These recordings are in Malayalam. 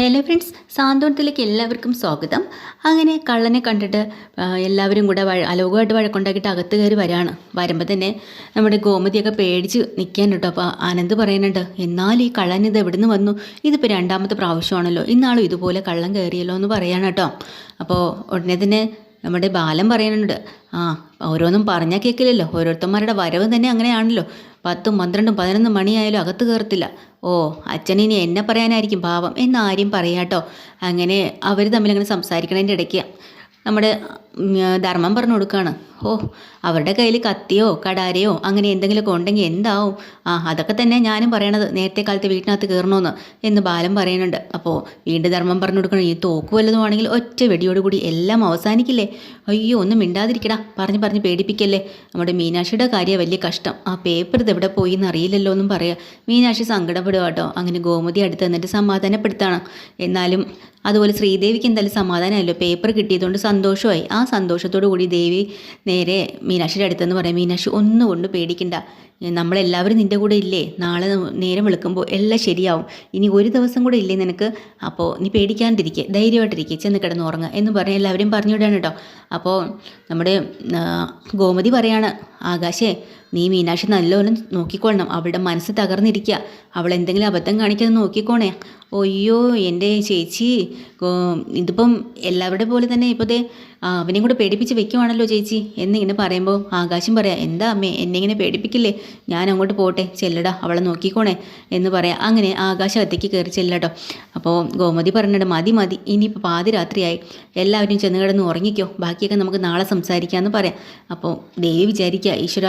ഹലോ ഫ്രണ്ട്സ് സാന്ത്വനത്തിലേക്ക് എല്ലാവർക്കും സ്വാഗതം. അങ്ങനെ കള്ളനെ കണ്ടിട്ട് എല്ലാവരും കൂടെ വഴ അലോകമായിട്ട് വഴക്കുണ്ടാക്കിയിട്ട് അകത്ത് കയറി വരാണ്. വരുമ്പോൾ തന്നെ നമ്മുടെ ഗോമതിയൊക്കെ പേടിച്ച് നിൽക്കാൻ കേട്ടോ അപ്പോൾ ആനന്ദ് പറയുന്നുണ്ട് എന്നാൽ ഈ കള്ളൻ ഇത് എവിടെ നിന്ന് വന്നു? ഇതിപ്പോൾ രണ്ടാമത്തെ പ്രാവശ്യമാണല്ലോ. ഇന്നാളും ഇതുപോലെ കള്ളൻ കയറിയല്ലോ എന്ന് പറയാണ് കേട്ടോ. അപ്പോൾ ഉടനെ തന്നെ നമ്മുടെ ബാലൻ പറയുന്നുണ്ട് ആ ഓരോന്നും പറഞ്ഞാൽ കേൾക്കില്ലല്ലോ ഓരോരുത്തന്മാരുടെ വരവ് തന്നെ അങ്ങനെയാണല്ലോ. പത്തും പന്ത്രണ്ടും പതിനൊന്നും മണിയായാലും അകത്ത് കയറത്തില്ല. ഓ അച്ഛനിനി എന്നെ പറയാനായിരിക്കും പാവം. എന്നാരും പറയാട്ടോ. അങ്ങനെ അവർ തമ്മിലങ്ങനെ സംസാരിക്കണതിന്റെ ഇടയ്ക്ക് നമ്മുടെ ധർമ്മം പറഞ്ഞു കൊടുക്കുകയാണ് ഓ അവരുടെ കയ്യിൽ കത്തിയോ കടാരയോ അങ്ങനെ എന്തെങ്കിലുമൊക്കെ ഉണ്ടെങ്കിൽ എന്താവും? ആ അതൊക്കെ തന്നെ ഞാനും പറയണത്. നേരത്തെ കാലത്ത് വീട്ടിനകത്ത് കയറണമെന്ന് എന്ന് ബാലൻ പറയുന്നുണ്ട്. അപ്പോൾ വീണ്ടും ധർമ്മം പറഞ്ഞു കൊടുക്കണം. ഈ തോക്ക് വല്ലതും ആണെങ്കിൽ ഒറ്റ വെടിയോടുകൂടി എല്ലാം അവസാനിക്കില്ലേ? അയ്യോ ഒന്നും മിണ്ടാതിരിക്കടാ. പറഞ്ഞ് പറഞ്ഞ് പേടിപ്പിക്കല്ലേ. നമ്മുടെ മീനാക്ഷിയുടെ കാര്യം വലിയ കഷ്ടം. ആ പേപ്പർ ഇത് എവിടെ പോയി എന്ന് അറിയില്ലല്ലോ എന്നും പറയുക മീനാക്ഷി സങ്കടപ്പെടുക കേട്ടോ അങ്ങനെ ഗോമതി അടുത്ത് നിന്നിട്ട് സമാധാനപ്പെടുത്താണ്. എന്നാലും അതുപോലെ ശ്രീദേവിക്ക് എന്തായാലും സമാധാനമല്ലോ പേപ്പർ കിട്ടിയതുകൊണ്ട് സന്തോഷമായി. ആ സന്തോഷത്തോടു കൂടി ദേവി നേരെ മീനാക്ഷിയുടെ അടുത്തെന്ന് പറയാം മീനാക്ഷി ഒന്നും കൊണ്ട് പേടിക്കണ്ട. നമ്മളെല്ലാവരും നിന്റെ കൂടെ ഇല്ലേ? നാളെ നേരം വിളിക്കുമ്പോൾ എല്ലാം ശരിയാവും. ഇനി ഒരു ദിവസം കൂടെ ഇല്ലേ നിനക്ക്? അപ്പോൾ നീ പേടിക്കാണ്ടിരിക്കുക ധൈര്യമായിട്ടിരിക്കുക ചെന്ന് കിടന്ന് ഉറങ്ങുക എന്ന് പറഞ്ഞ് എല്ലാവരും പറഞ്ഞു വിടാണ് കേട്ടോ. അപ്പോൾ നമ്മുടെ ഗോമതി പറയാണ് ആകാശേ നീ മീനാക്ഷി നല്ലോണം നോക്കിക്കൊള്ളണം. അവളുടെ മനസ്സ് തകർന്നിരിക്കുക അവൾ എന്തെങ്കിലും അബദ്ധം കാണിക്കാതെ നോക്കിക്കോണേ. ഒയ്യോ എന്റെ ചേച്ചി ഇതിപ്പം എല്ലാവരുടെ പോലെ തന്നെ ഇപ്പോൾ ദേ അവനെയും കൂടെ പേടിപ്പിച്ച് വെക്കുവാണല്ലോ ചേച്ചി. എന്നിങ്ങനെ പറയുമ്പോൾ ആകാശം പറയാം എന്താ അമ്മേ എന്നെ ഇങ്ങനെ പേടിപ്പിക്കില്ലേ? ഞാൻ അങ്ങോട്ട് പോട്ടെ ചെല്ലടാ അവളെ നോക്കിക്കോണേ എന്ന് പറയാം. അങ്ങനെ ആകാശം അകത്തേക്ക് കയറി ചെല്ലട്ടോ. അപ്പോൾ ഗോമതി പറഞ്ഞിട്ട് മതി മതി ഇനിയിപ്പോൾ പാതിരാത്രിയായി എല്ലാവരും ചെന്ന് കിടന്ന് ഉറങ്ങിക്കോ. ബാക്കിയൊക്കെ നമുക്ക് നാളെ സംസാരിക്കാമെന്ന് പറയാം. അപ്പോൾ ദേവി വിചാരിക്കുക ഈശ്വര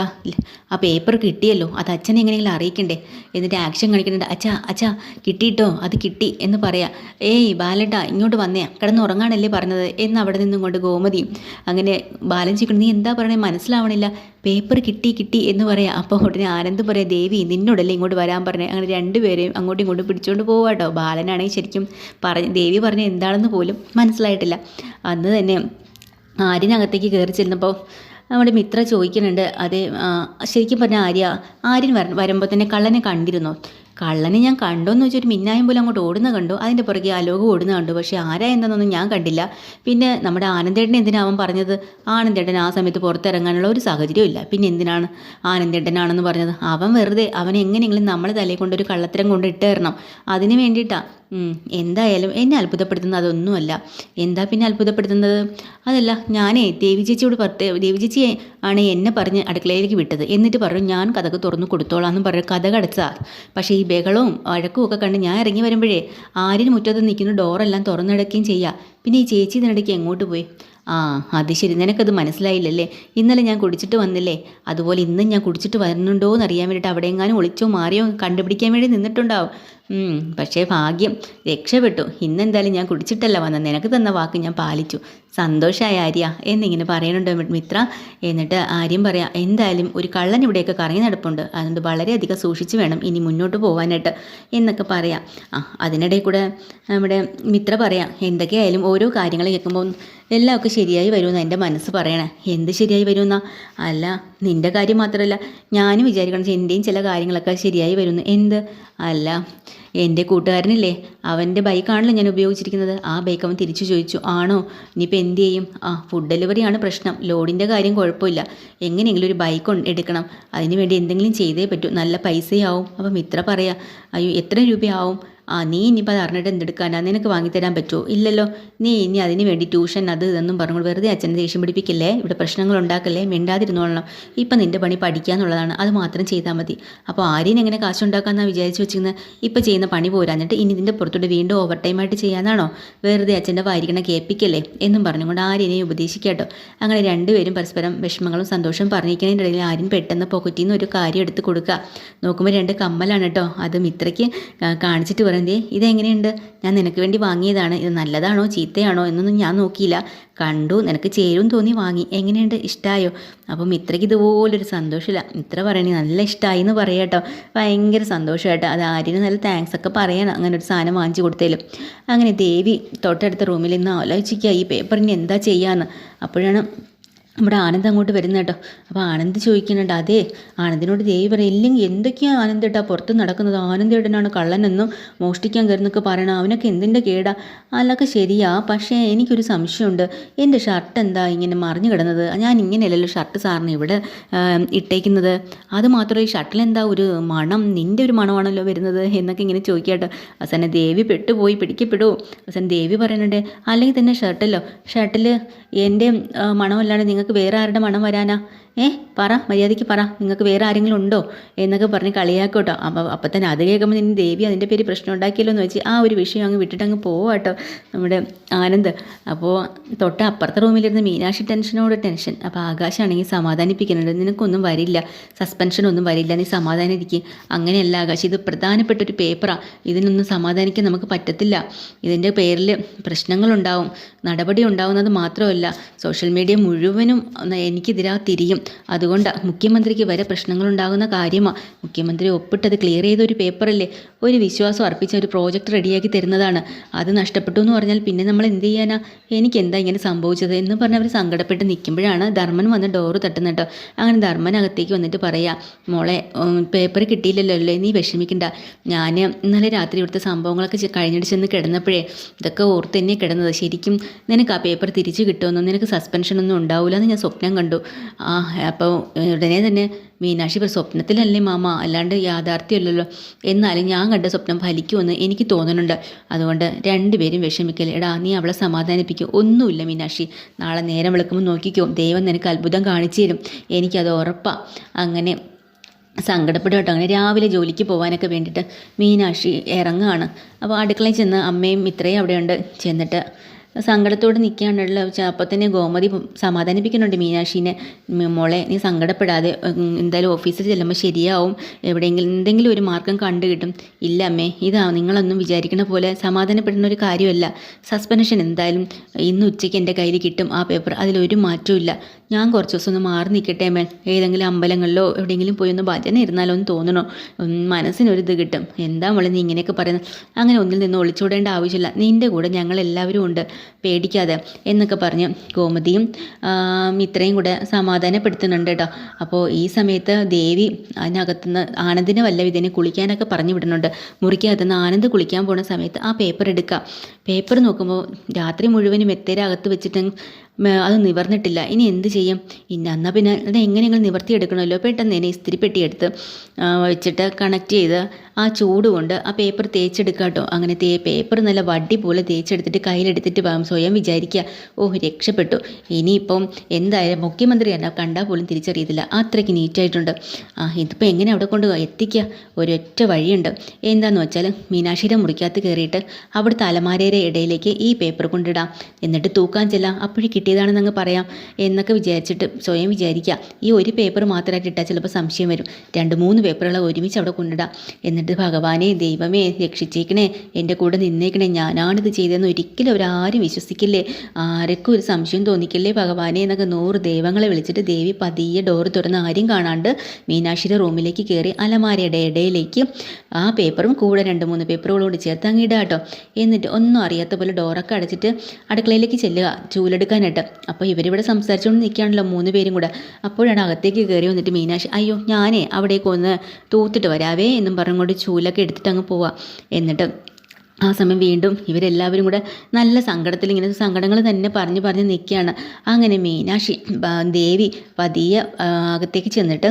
ആ പേപ്പർ കിട്ടിയല്ലോ അത് അച്ഛനെ എങ്ങനെയെങ്കിലും അറിയിക്കണ്ടേ? എന്നിട്ട് ആക്ഷൻ കാണിക്കുന്നുണ്ട് അച്ഛാ അച്ഛാ കിട്ടിയിട്ടോ? അത് കിട്ടി എന്ന് പറയാ. ഏയ് ബാലട്ടാ ഇങ്ങോട്ട് വന്നേ കിടന്ന് ഉറങ്ങാനല്ലേ പറഞ്ഞത്? എന്ന് അവിടെ നിന്നും കൊണ്ട് ഗോമതി. അങ്ങനെ ബാലൻ ചിക്കണം നീ എന്താ പറയണേ? മനസ്സിലാവണില്ല. പേപ്പർ കിട്ടി കിട്ടി എന്ന് പറയാം. അപ്പോൾ ഉടനെ ആനന്ദ് പറയാം ദേവി നിന്നോടല്ലേ ഇങ്ങോട്ട് വരാൻ പറഞ്ഞേ? അങ്ങനെ രണ്ടുപേരെയും അങ്ങോട്ടും ഇങ്ങോട്ടും പിടിച്ചുകൊണ്ട് പോവാട്ടോ ബാലനാണെങ്കിൽ ശരിക്കും പറഞ്ഞ് ദേവി പറഞ്ഞ എന്താണെന്ന് പോലും മനസ്സിലായിട്ടില്ല. അന്ന് തന്നെ ആര്യനകത്തേക്ക് കയറി ചെല്ലുമ്പോൾ നമ്മുടെ മിത്ര ചോദിക്കുന്നുണ്ട് അതെ ശരിക്കും പറഞ്ഞ ആര്യ ആര്യൻ വര വരുമ്പോൾ തന്നെ കള്ളനെ കണ്ടിരുന്നോ? കള്ളനെ ഞാൻ കണ്ടോന്ന് വെച്ചൊരു മിന്നായം പോലെ അങ്ങോട്ട് ഓടുന്ന കണ്ടു. അതിന്റെ പുറകെ അലോകം ഓടുന്ന കണ്ടു. പക്ഷേ ആരാ എന്താണെന്നൊന്നും ഞാൻ കണ്ടില്ല. പിന്നെ നമ്മുടെ ആനന്ദേട്ടൻ എന്തിനാ അവൻ പറഞ്ഞത്? ആനന്ദേട്ടൻ ആ സമയത്ത് പുറത്തിറങ്ങാനുള്ള ഒരു സാഹചര്യം ഇല്ല. പിന്നെ എന്തിനാണ് ആനന്ദേട്ടനാണെന്ന് പറഞ്ഞത്? അവൻ വെറുതെ അവൻ എങ്ങനെയെങ്കിലും നമ്മളെ തലയിൽ കൊണ്ടൊരു കള്ളത്തരം കൊണ്ട് ഇട്ട് തരണം അതിന് വേണ്ടിയിട്ടാണ് എന്തായാലും എന്നെ അത്ഭുതപ്പെടുത്തുന്നത് അതൊന്നുമല്ല. എന്താ പിന്നെ അത്ഭുതപ്പെടുത്തുന്നത്? അതല്ല ഞാനേ ദേവി ചേച്ചിയോട് പറഞ്ഞ ദേവി ചേച്ചി ആണ് എന്നെ പറഞ്ഞ് അടുക്കളയിലേക്ക് വിട്ടത്. എന്നിട്ട് പറഞ്ഞു ഞാൻ കഥക്ക് തുറന്നു കൊടുത്തോളാം എന്ന് പറഞ്ഞു കഥ കടച്ചാ. പക്ഷേ ഈ ബഹളവും വഴക്കും ഒക്കെ കണ്ട് ഞാൻ ഇറങ്ങി വരുമ്പോഴേ ആര്യന് മുറ്റത്ത് നിൽക്കുന്ന ഡോറെല്ലാം തുറന്നിടക്കുകയും ചെയ്യുക പിന്നെ ഈ ചേച്ചി ഇതിനിടയ്ക്ക് എങ്ങോട്ട് പോയി? ആ അത് ശരി. നിനക്കത് മനസ്സിലായില്ലല്ലേ? ഇന്നലെ ഞാൻ കുടിച്ചിട്ട് വന്നില്ലേ? അതുപോലെ ഇന്നും ഞാൻ കുടിച്ചിട്ട് വരുന്നുണ്ടോ എന്ന് അറിയാൻ വേണ്ടിയിട്ട് അവിടെ എങ്ങാനും ഒളിച്ചോ മാറിയോ കണ്ടുപിടിക്കാൻ വേണ്ടി നിന്നിട്ടുണ്ടാവും. പക്ഷേ ഭാഗ്യം രക്ഷപ്പെട്ടു. ഇന്നെന്തായാലും ഞാൻ കുടിച്ചിട്ടല്ല വന്നത് നിനക്ക് തന്ന വാക്ക് ഞാൻ പാലിച്ചു. സന്തോഷമായ ആര്യ എന്നിങ്ങനെ പറയുന്നുണ്ട് മിത്ര. എന്നിട്ട് ആര്യം പറയാം എന്തായാലും ഒരു കള്ളൻ ഇവിടെയൊക്കെ കറങ്ങി നടപ്പുണ്ട്. അതുകൊണ്ട് വളരെയധികം സൂക്ഷിച്ച് വേണം ഇനി മുന്നോട്ട് പോകാനായിട്ട് എന്നൊക്കെ പറയാം. ആ അതിനിടയിൽ കൂടെ നമ്മുടെ മിത്ര പറയാം എന്തൊക്കെയായാലും ഓരോ കാര്യങ്ങൾ കേൾക്കുമ്പോൾ എല്ലാം ഒക്കെ ശരിയായി വരുമെന്ന് എന്റെ മനസ്സ് പറയണേ. എന്ത് ശരിയായി വരുമെന്നാ? അല്ല നിന്റെ കാര്യം മാത്രമല്ല ഞാനും വിചാരിക്കണം എന്റെയും ചില കാര്യങ്ങളൊക്കെ ശരിയായി വരുന്നു. എന്ത്? അല്ല എന്റെ കൂട്ടുകാരനില്ലേ അവന്റെ ബൈക്കാണല്ലോ ഞാൻ ഉപയോഗിച്ചിരിക്കുന്നത്. ആ ബൈക്ക് അവൻ തിരിച്ചു ചോദിച്ചു ആണോ? ഇനിയിപ്പോൾ എന്ത് ചെയ്യും? ആ ഫുഡ് ഡെലിവറിയാണ് പ്രശ്നം. ലോഡിന്റെ കാര്യം കുഴപ്പമില്ല. എങ്ങനെയെങ്കിലും ഒരു ബൈക്ക് എടുക്കണം. അതിന് വേണ്ടി എന്തെങ്കിലും ചെയ്തേ പറ്റൂ. നല്ല പൈസയാവും. അപ്പം ഇത്ര പറയാം. അയ്യോ എത്ര രൂപയാവും? ആ നീ ഇനിയിപ്പോൾ അത് അറിഞ്ഞിട്ട് എന്തെടുക്കാനാ? നിനക്ക് വാങ്ങിത്തരാൻ പറ്റുമോ ഇല്ലല്ലോ. നീ ഇനി അതിന് വേണ്ടി ട്യൂഷൻ അത് ഇതെന്നും പറഞ്ഞു വെറുതെ അച്ഛനെ ദേഷ്യം പിടിപ്പിക്കില്ലേ? ഇവിടെ പ്രശ്നങ്ങൾ ഉണ്ടാക്കല്ലേ? മിണ്ടാതിരുന്നോളണം. ഇപ്പം നിന്റെ പണി പഠിക്കുക എന്നുള്ളതാണ് അത് മാത്രം ചെയ്താൽ മതി. അപ്പോൾ ആര്യൻ എങ്ങനെ കാശുണ്ടാക്കാമെന്നാണ് വിചാരിച്ച് വെച്ചിരുന്നത് ഇപ്പം ചെയ്യുന്ന പണി പോരാഞ്ഞിട്ട് ഇനി ഇതിന്റെ പുറത്തോട്ട് വീണ്ടും ഓവർ ടൈമായിട്ട് ചെയ്യാനാണോ? വെറുതെ അച്ഛന്റെ വായിരിക്കണ കേൾപ്പിക്കല്ലേ? എന്നും പറഞ്ഞുകൊണ്ട് ആര്യനെ ഉപദേശിക്കാട്ടോ. അങ്ങനെ രണ്ടുപേരും പരസ്പരം വിഷമങ്ങളും സന്തോഷവും പറഞ്ഞിരിക്കുന്നതിന്റെ ഇടയിൽ ആര്യൻ പെട്ടെന്ന് പോക്കറ്റിൽ നിന്ന് ഒരു കാര്യം എടുത്ത് കൊടുക്കുക. നോക്കുമ്പോൾ രണ്ട് കമ്മലാണ് കേട്ടോ. അത് മിത്രയ്ക്ക് കാ- കാണിച്ചിട്ട് പറയുന്നത് ഇതെങ്ങനെയുണ്ട്? ഞാൻ നിനക്ക് വേണ്ടി വാങ്ങിയതാണ്. ഇത് നല്ലതാണോ? ചീത്തയാണോ? എന്നൊന്നും ഞാൻ നോക്കിയില്ല. കണ്ടു നിനക്ക് ചേരും തോന്നി വാങ്ങി. എങ്ങനെയുണ്ട്? ഇഷ്ടമായോ അപ്പം മിത്രയ്ക്ക് ഇതുപോലൊരു സന്തോഷമില്ല. ഇത്ര പറയണേ നല്ല ഇഷ്ടമായി എന്ന് പറയാം കേട്ടോ. ഭയങ്കര സന്തോഷമായിട്ട്. അത് ആര്യന് നല്ല താങ്ക്സ് ഒക്കെ പറയണം അങ്ങനെ ഒരു സാധനം വാങ്ങിച്ചു കൊടുത്തേലും. അങ്ങനെ ദേവി തൊട്ടടുത്ത റൂമിൽ നിന്ന് ആലോചിക്കുക ഈ പേപ്പറിന് എന്താ ചെയ്യാന്ന്. അപ്പോഴാണ് നമ്മുടെ ആനന്ദ് അങ്ങോട്ട് വരുന്ന കേട്ടോ. അപ്പോൾ ആനന്ദ് ചോദിക്കുന്നുണ്ട് അതെ ആനന്ദിനോട് ദേവി പറയും ഇല്ലെങ്കിൽ എന്തൊക്കെയാണ് ആനന്ദ് ഏട്ടാ പുറത്ത് നടക്കുന്നത്? ആനന്ദ് ഏട്ടനാണ് കള്ളനെന്നും മോഷ്ടിക്കാൻ കയറുന്നൊക്കെ പറയണം അവനൊക്കെ എന്തിന്റെ കേടാ? അല്ലൊക്കെ ശരിയാ പക്ഷേ എനിക്കൊരു സംശയമുണ്ട്. എന്റെ ഷർട്ട് എന്താ ഇങ്ങനെ മറിഞ്ഞു കിടന്നത്? ഞാൻ ഇങ്ങനെയല്ലല്ലോ ഷർട്ട് സാറിന് ഇവിടെ ഇട്ടേക്കുന്നത്. അത് മാത്രമല്ല ഈ ഷർട്ടിൽ എന്താ ഒരു മണം നിന്റെ ഒരു മണമാണല്ലോ വരുന്നത്? എന്നൊക്കെ ഇങ്ങനെ ചോദിക്കാട്ടോ അവസാനം ദേവി പെട്ടുപോയി പിടിക്കപ്പെടുമോ അസൻ ദേവി പറയുന്നുണ്ട് അല്ലെങ്കിൽ തന്നെ ഷർട്ടല്ലോ. ഷർട്ടിൽ എന്റെ മണമല്ലാണ്ട് മണമല്ലാണ്ട് നിങ്ങൾക്ക് വേറെ ആരുടെ മണം വരാനാ? ഏ പറ മര്യാദയ്ക്ക് പറ. നിങ്ങൾക്ക് വേറെ ആരെങ്കിലും ഉണ്ടോ എന്നൊക്കെ പറഞ്ഞ് കളിയാക്കോട്ടോ. അപ്പോൾ അപ്പം തന്നെ അത് കേൾക്കുമ്പോൾ നിന്നെ ദേവി അതിന്റെ പേര് പ്രശ്നം ഉണ്ടാക്കിയല്ലോ എന്ന് വെച്ച് ആ ഒരു വിഷയം അങ്ങ് വിട്ടിട്ട് അങ്ങ് പോവാട്ടോ നമ്മുടെ ആനന്ദ്. അപ്പോൾ തൊട്ട് അപ്പുറത്തെ റൂമിലിരുന്ന് മീനാക്ഷി ടെൻഷനോട് ടെൻഷൻ. അപ്പോൾ ആകാശാണെങ്കിൽ സമാധാനിപ്പിക്കുന്നുണ്ട് നിനക്കൊന്നും വരില്ല. സസ്പെൻഷൻ ഒന്നും വരില്ല. നീ സമാധാനം ഇരിക്കും അങ്ങനെയല്ല ആകാശ്. ഇത് പ്രധാനപ്പെട്ട ഒരു പേപ്പറാണ് ഇതിനൊന്നും സമാധാനിക്കാൻ നമുക്ക് പറ്റത്തില്ല. ഇതിന്റെ പേരിൽ പ്രശ്നങ്ങളുണ്ടാവും. നടപടി ഉണ്ടാവുന്നത് മാത്രമല്ല സോഷ്യൽ മീഡിയ മുഴുവനും എനിക്കെതിരാ തിരിയും. അതുകൊണ്ട് മുഖ്യമന്ത്രിക്ക് വരെ പ്രശ്നങ്ങളുണ്ടാകുന്ന കാര്യമാണ് മുഖ്യമന്ത്രി ഒപ്പിട്ടത് ക്ലിയർ ചെയ്ത ഒരു പേപ്പറല്ലേ ഒരു വിശ്വാസം അർപ്പിച്ച ഒരു പ്രോജക്റ്റ് റെഡിയാക്കി തരുന്നതാണ്. അത് നഷ്ടപ്പെട്ടു എന്ന് പറഞ്ഞാൽ പിന്നെ നമ്മൾ എന്ത് ചെയ്യാനാ? എനിക്ക് എന്താ ഇങ്ങനെ സംഭവിച്ചത് എന്ന് പറഞ്ഞ് അവർ സങ്കടപ്പെട്ട് നിൽക്കുമ്പോഴാണ് ധർമ്മൻ വന്ന് ഡോറ് തട്ടുന്നത് അങ്ങനെ ധർമ്മൻ അകത്തേക്ക് വന്നിട്ട് പറയാ മോളെ പേപ്പർ കിട്ടിയില്ലല്ലോ അല്ലേ? നീ വിഷമിക്കണ്ട. ഞാൻ ഇന്നലെ രാത്രി ഇവിടുത്തെ സംഭവങ്ങളൊക്കെ കഴിഞ്ഞിട്ട് ചെന്ന് കിടന്നപ്പോഴേ ഇതൊക്കെ ഓർത്ത് തന്നെ കിടന്നത്. ശരിക്കും നിനക്ക് ആ പേപ്പർ തിരിച്ചു കിട്ടുമെന്നോ? നിനക്ക് സസ്പെൻഷൻ ഒന്നും ഉണ്ടാവില്ല എന്ന് ഞാൻ സ്വപ്നം കണ്ടു. ആ അപ്പോൾ ഉടനെ തന്നെ മീനാക്ഷി ഇപ്പോൾ സ്വപ്നത്തിലല്ലേ മാമ അല്ലാണ്ട് യാഥാർത്ഥ്യമല്ലല്ലോ എന്നാലും ഞാൻ കണ്ട സ്വപ്നം ഫലിക്കുമെന്ന് എനിക്ക് തോന്നുന്നുണ്ട്. അതുകൊണ്ട് രണ്ടുപേരും വിഷമിക്കല്ലേ. എടാ നീ അവളെ സമാധാനിപ്പിക്കും. ഒന്നുമില്ല മീനാക്ഷി. നാളെ നേരം വിളക്കുമ്പോൾ നോക്കിക്കോ. ദൈവം നിനക്ക് അത്ഭുതം കാണിച്ചു തരും. എനിക്കത് ഉറപ്പാണ് അങ്ങനെ സങ്കടപ്പെടും കേട്ടോ. അങ്ങനെ രാവിലെ ജോലിക്ക് പോകാനൊക്കെ വേണ്ടിയിട്ട് മീനാക്ഷി ഇറങ്ങുകയാണ് അപ്പോൾ അടുക്കളയിൽ ചെന്ന് അമ്മയും ഇത്രയും അവിടെയുണ്ട്. ചെന്നിട്ട് സങ്കടത്തോട് നിൽക്കുകയാണല്ലോ. അപ്പോൾ തന്നെ ഗോമതി സമാധാനിപ്പിക്കുന്നുണ്ട് മീനാക്ഷീനെ. മോളെ നീ സങ്കടപ്പെടാതെ എന്തായാലും ഓഫീസിൽ ചെല്ലുമ്പോൾ ശരിയാവും. എവിടെയെങ്കിലും എന്തെങ്കിലും ഒരു മാർഗം കണ്ടു കിട്ടും. ഇല്ല അമ്മേ ഇതാ നിങ്ങളൊന്നും വിചാരിക്കുന്ന പോലെ സമാധാനപ്പെടുന്ന ഒരു കാര്യമല്ല. സസ്പെൻഷൻ എന്തായാലും ഇന്ന് ഉച്ചയ്ക്ക് എന്റെ കയ്യിൽ കിട്ടും. ആ പേപ്പർ അതിലൊരു മാറ്റവും ഇല്ല. ഞാൻ കുറച്ച് ദിവസം ഒന്ന് മാറി നിൽക്കട്ടെ അമ്മേ. ഏതെങ്കിലും അമ്പലങ്ങളിലോ എവിടെയെങ്കിലും പോയി ഒന്ന് ഭജന ഇരുന്നാലോ എന്ന് തോന്നണോ. മനസ്സിനൊരിത് കിട്ടും. എന്താ മോളെ നീ ഇങ്ങനെയൊക്കെ പറയുന്നത്? അങ്ങനെ ഒന്നിൽ നിന്ന് ഒളിച്ചോടേണ്ട ആവശ്യമില്ല. നിന്റെ കൂടെ ഞങ്ങൾ എല്ലാവരും ഉണ്ട്. പേടിക്കാതെ എന്നൊക്കെ പറഞ്ഞ് ഗോമതിയും മിത്രയും കൂടെ സമാധാനപ്പെടുത്തുന്നുണ്ട് കേട്ടോ. അപ്പോൾ ഈ സമയത്ത് ദേവി അതിനകത്തുനിന്ന് ആനന്ദിനെ വല്ല ഇതിനെ കുളിക്കാനൊക്കെ പറഞ്ഞു വിടുന്നുണ്ട്. മുറിക്കകത്തുനിന്ന് ആനന്ദ് കുളിക്കാൻ പോണ സമയത്ത് ആ പേപ്പർ എടുക്കുക പേപ്പർ നോക്കുമ്പോൾ രാത്രി മുഴുവനും മെത്തേരകത്ത് വെച്ചിട്ട് അത് നിവർന്നിട്ടില്ല. ഇനി എന്ത് ചെയ്യും? ഇന്ന എന്നാൽ പിന്നെ അത് എങ്ങനെയെങ്കിലും നിവർത്തിയെടുക്കണമല്ലോ? പെട്ടെന്ന് തന്നെ ഇസ്തിരിപ്പെട്ടി എടുത്ത് വെച്ചിട്ട് കണക്ട് ചെയ്ത് ആ ചൂട് കൊണ്ട് ആ പേപ്പർ തേച്ചെടുക്കുക കേട്ടോ അങ്ങനെ തേ പേപ്പർ നല്ല വടി പോലെ തേച്ചെടുത്തിട്ട് കയ്യിലെടുത്തിട്ട് പോകാം സ്വയം വിചാരിക്കുക ഓ രക്ഷപ്പെട്ടു. ഇനിയിപ്പം എന്തായാലും മുഖ്യമന്ത്രി തന്നെ കണ്ടാൽ പോലും തിരിച്ചറിയത്തില്ല. അത്രയ്ക്ക് നീറ്റായിട്ടുണ്ട് ആ ഇതിപ്പോൾ എങ്ങനെ അവിടെ കൊണ്ട് എത്തിക്കുക ഒരൊറ്റ വഴിയുണ്ട്. എന്താന്ന് വെച്ചാൽ മീനാക്ഷിയുടെ മുറിക്കകത്ത് കയറിയിട്ട് അവിടുത്തെ അലമാരയുടെ ഇടയിലേക്ക് ഈ പേപ്പർ കൊണ്ടിടാം. എന്നിട്ട് തൂക്കാൻ ചെല്ലാം. അപ്പോഴേ കിട്ടിയതാണെന്ന് അങ്ങ് പറയാം എന്നൊക്കെ വിചാരിച്ചിട്ട് സ്വയം വിചാരിക്കുക. ഈ ഒരു പേപ്പർ മാത്രമായിട്ട് ഇട്ടാൽ ചിലപ്പോൾ സംശയം വരും. രണ്ട് മൂന്ന് പേപ്പറുകൾ ഒരുമിച്ച് അവിടെ കൊണ്ടിടാം എന്നിട്ട് ഭഗവാനെ ദൈവമേ രക്ഷിച്ചേക്കണേ എന്റെ കൂടെ നിന്നേക്കണേ ഞാനാണിത് ചെയ്തതെന്ന് ഒരിക്കലും അവരാരും വിശ്വസിക്കില്ലേ? ആർക്കും ഒരു സംശയം തോന്നിക്കില്ലേ ഭഗവാനെ എന്നൊക്കെ നൂറ് ദൈവങ്ങളെ വിളിച്ചിട്ട് ദേവി പതിയെ ഡോറ് തുറന്ന് ആരും കാണാണ്ട് മീനാക്ഷിയുടെ റൂമിലേക്ക് കയറി അലമാരയുടെ ഇടയിലേക്ക് ആ പേപ്പറും കൂടെ രണ്ട് മൂന്ന് പേപ്പറുകളോട് ചേർത്ത് അങ്ങ് ഇടുക കേട്ടോ എന്നിട്ട് ഒന്നും അറിയാത്ത പോലെ ഡോറൊക്കെ അടച്ചിട്ട് അടുക്കളയിലേക്ക് ചെല്ലുക. ചൂലെടുക്കാനായിട്ട് അപ്പോൾ ഇവരിവിടെ സംസാരിച്ചുകൊണ്ട് നിൽക്കുകയാണല്ലോ മൂന്ന് പേരും കൂടെ. അപ്പോഴാണ് അകത്തേക്ക് കയറി വന്നിട്ട് മീനാക്ഷി അയ്യോ ഞാനേ അവിടേക്ക് ഒന്ന് തൂത്തിട്ട് വരാവേ എന്നും പറഞ്ഞുകൊണ്ട് ചൂലൊക്കെ എടുത്തിട്ട് അങ്ങ് പോവാം. എന്നിട്ട് ആ സമയം വീണ്ടും ഇവരെല്ലാവരും കൂടെ നല്ല സങ്കടത്തിൽ ഇങ്ങനെ സങ്കടങ്ങൾ തന്നെ പറഞ്ഞ് പറഞ്ഞ് നിൽക്കുകയാണ്. അങ്ങനെ മീനാക്ഷി ദേവി പതിയെ അകത്തേക്ക് ചെന്നിട്ട്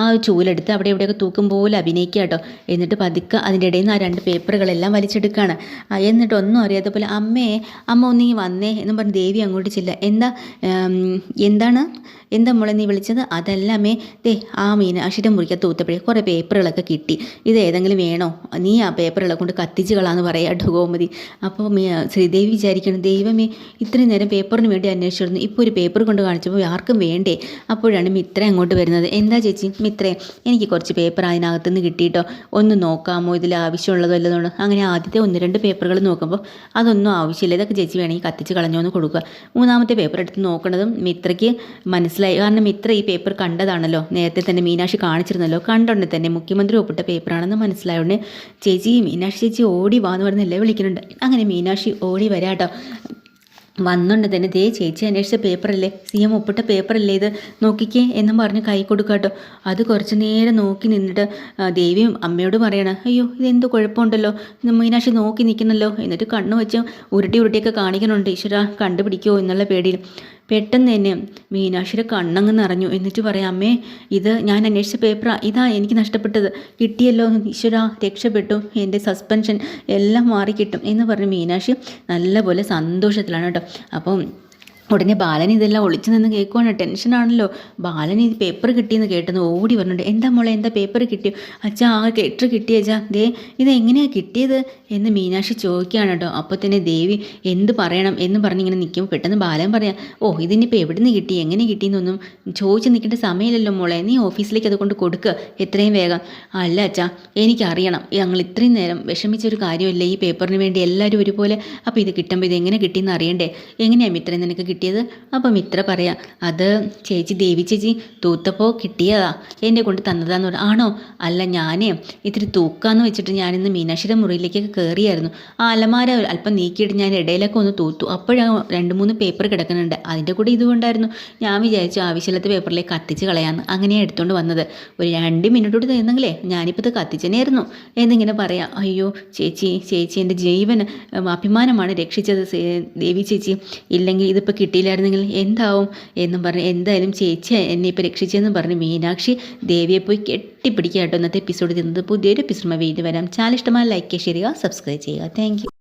ആ ചൂലെടുത്ത് അവിടെ ഇവിടെയൊക്കെ തൂക്കും പോലെ അഭിനയിക്കുക കേട്ടോ. എന്നിട്ട് പതുക്കെ അതിന്റെ ഇടയിൽ നിന്ന് ആ രണ്ട് പേപ്പറുകളെല്ലാം വലിച്ചെടുക്കുകയാണ്. എന്നിട്ട് ഒന്നും അറിയാത്ത പോലെ അമ്മേ അമ്മ ഒന്ന് വന്നേ എന്നും പറഞ്ഞ് ദേവി അങ്ങോട്ട് ചെല്ലുക. എന്താ എന്താണ്? എന്താ മോളെ നീ വിളിച്ചത്? അതല്ല അമ്മേ ദേ ആ മീനാക്ഷിയുടെ മുറിക്കകത്ത് തൂത്തപ്പോഴേ കുറേ പേപ്പറുകളൊക്കെ കിട്ടി. ഇത് ഏതെങ്കിലും വേണോ? നീ ആ പേപ്പറുകളെ കൊണ്ട് കത്തിച്ച് കളാന്ന് പറയാട്ടോ ഗോമതി അപ്പോൾ ശ്രീദേവി വിചാരിക്കണം ദൈവമേ ഇത്രയും നേരം പേപ്പറിന് വേണ്ടി അന്വേഷിച്ചിരുന്നു. ഇപ്പോൾ ഒരു പേപ്പർ കൊണ്ട് കാണിച്ചപ്പോൾ ആർക്കും വേണ്ടേ? അപ്പോഴാണ് മിത്ര അങ്ങോട്ട് വരുന്നത്. എന്താ ചേച്ചി മിത്രേ എനിക്ക് കുറച്ച് പേപ്പർ അതിനകത്തുനിന്ന് കിട്ടിയിട്ടോ? ഒന്ന് നോക്കാമോ? ഇതിൽ ആവശ്യമുള്ളതോ അല്ലതുകൊണ്ട് അങ്ങനെ ആദ്യത്തെ ഒന്ന് രണ്ട് പേപ്പറുകൾ നോക്കുമ്പോൾ അതൊന്നും ആവശ്യമില്ല. ഇതൊക്കെ ചേച്ചി വേണമെങ്കിൽ കത്തിച്ച് കളഞ്ഞോ എന്ന് കൊടുക്കുക. മൂന്നാമത്തെ പേപ്പർ എടുത്ത് നോക്കുന്നതും മിത്രയ്ക്ക് മനസ്സിലായി. കാരണം മിത്ര ഈ പേപ്പർ കണ്ടതാണല്ലോ. നേരത്തെ തന്നെ മീനാക്ഷി കാണിച്ചിരുന്നല്ലോ. കണ്ടോണ്ട് തന്നെ മുഖ്യമന്ത്രി ഒപ്പിട്ട പേപ്പറാണെന്ന് മനസ്സിലായോണ്ട് ചേച്ചി മീനാക്ഷി ചേച്ചി ഓടി വാന്ന് പറഞ്ഞ് എല്ലാം വിളിക്കുന്നുണ്ട്. അങ്ങനെ മീനാക്ഷി ഓടി വരാട്ടോ വന്നുണ്ട് തന്നെ ദേ ചേച്ചി അന്വേഷിച്ച പേപ്പറല്ലേ? സി എം ഒപ്പിട്ട പേപ്പറല്ലേ ഇത്? നോക്കിക്കേ എന്നും പറഞ്ഞ് കൈ കൊടുക്കാട്ടോ അത് കുറച്ച് നേരം നോക്കി നിന്നിട്ട് ദേവിയും അമ്മയോട് പറയണം അയ്യോ ഇതെന്ത് കുഴപ്പമുണ്ടല്ലോ? മീനാക്ഷി നോക്കി നിൽക്കുന്നല്ലോ? എന്നിട്ട് കണ്ണു വെച്ച് ഉരുട്ടി ഉരുട്ടിയൊക്കെ കാണിക്കുന്നുണ്ട്. ഈശ്വര കണ്ടുപിടിക്കുമോ എന്നുള്ള പേടിയിൽ. പെട്ടെന്ന് തന്നെ മീനാക്ഷിയുടെ കണ്ണങ്ങ് നിറഞ്ഞു. എന്നിട്ട് പറയാം അമ്മേ ഇത് ഞാൻ അന്വേഷിച്ച പേപ്പറാ. ഇതാ എനിക്ക് നഷ്ടപ്പെട്ടത്. കിട്ടിയല്ലോ ഈശ്വര രക്ഷപ്പെട്ടു. എന്റെ സസ്പെൻഷൻ എല്ലാം മാറിക്കിട്ടും. എന്ന് പറഞ്ഞ് മീനാക്ഷി നല്ലപോലെ സന്തോഷത്തിലാണ് കേട്ടോ. അപ്പം ഉടനെ ബാലൻ ഇതെല്ലാം ഒളിച്ചു നിന്ന് കേൾക്കുവാണ് ടെൻഷനാണല്ലോ ബാലൻ ഇത് പേപ്പർ കിട്ടിയെന്ന് കേട്ടെന്ന് ഓടി പറഞ്ഞിട്ട് എന്താ മോളെ എന്താ പേപ്പർ കിട്ടിയോ? അച്ഛാ ആ ലെറ്റർ കിട്ടിയച്ചാ ദേ ഇത് എങ്ങനെയാണ് കിട്ടിയത്? എന്ന് മീനാക്ഷി ചോദിക്കുകയാണ് കേട്ടോ. അപ്പോൾ തന്നെ ദേവി എന്ത് പറയണം? എന്ന് പറഞ്ഞ് ഇങ്ങനെ നിൽക്കുമ്പോൾ പെട്ടെന്ന് ബാലൻ പറയാം ഓ ഇതിനിപ്പോൾ എവിടെ നിന്ന് കിട്ടി? എങ്ങനെ കിട്ടിയെന്നൊന്നും ചോദിച്ച് നിൽക്കേണ്ട സമയമില്ലല്ലോ മോളെ. നീ ഓഫീസിലേക്ക് അതുകൊണ്ട് കൊടുക്കുക എത്രയും വേഗം. അല്ല അച്ഛാ എനിക്കറിയണം. ഞങ്ങൾ ഇത്രയും നേരം വിഷമിച്ച ഒരു കാര്യമല്ല ഈ പേപ്പറിന് വേണ്ടി എല്ലാവരും ഒരുപോലെ? അപ്പോൾ ഇത് കിട്ടുമ്പോൾ ഇത് എങ്ങനെ കിട്ടിയെന്ന് അറിയണ്ടേ? എങ്ങനെയാണ് ഇത്രയും നിനക്ക് കിട്ടിയത്? അപ്പം മിത്ര പറയാം. അത് ചേച്ചി ദേവി ചേച്ചി തൂത്തപ്പോൾ കിട്ടിയതാ. എന്നെ കൊണ്ട് തന്നതാന്ന് പറഞ്ഞു ആണോ? അല്ല ഞാനേ ഇത്തിരി തൂക്കാന്ന് വെച്ചിട്ട് ഞാനിന്ന് മീനാക്ഷിയുടെ മുറിയിലേക്കൊക്കെ കയറിയായിരുന്നു ആ അലമാര അല്പം നീക്കിയിട്ട് ഞാൻ ഇടയിലൊക്കെ ഒന്ന് തൂത്തു. അപ്പോഴാണ് രണ്ട് മൂന്ന് പേപ്പർ കിടക്കുന്നുണ്ട്. അതിന്റെ കൂടെ ഇതുകൊണ്ടായിരുന്നു ഞാൻ വിചാരിച്ചു ആവശ്യമില്ലാത്ത പേപ്പറിലേക്ക് കത്തിച്ച് കളയാമെന്ന് അങ്ങനെയാണ് എടുത്തുകൊണ്ട് വന്നത്. ഒരു രണ്ട് മിനിറ്റ് കൂടി തരുന്നെങ്കിലേ ഞാനിപ്പോൾ ഇത് കത്തിച്ചനെയായിരുന്നു എന്നിങ്ങനെ പറയാം. അയ്യോ ചേച്ചി ചേച്ചി എന്റെ ജീവൻ അഭിമാനമാണ് രക്ഷിച്ചത്. ദേവി ചേച്ചി ഇല്ലെങ്കിൽ ഇതിപ്പോൾ കിട്ടിയില്ലായിരുന്നെങ്കിൽ എന്താവും എന്നും പറഞ്ഞ് എന്തായാലും ചേച്ചി എന്നെ ഇപ്പോൾ രക്ഷിച്ചെന്നും പറഞ്ഞ് മീനാക്ഷി ദേവിയെ പോയി കെട്ടിപ്പിടിക്കുക കേട്ടോ ഇന്നത്തെ എപ്പിസോഡ് ചെയ്യുന്നത് പുതിയൊരു എപ്പിസോഡ് വീണ്ടും വരാം. ചാനൽ ഇഷ്ടമായ ലൈക്ക് ചെയ്യുക സബ്സ്ക്രൈബ് ചെയ്യുക. താങ്ക്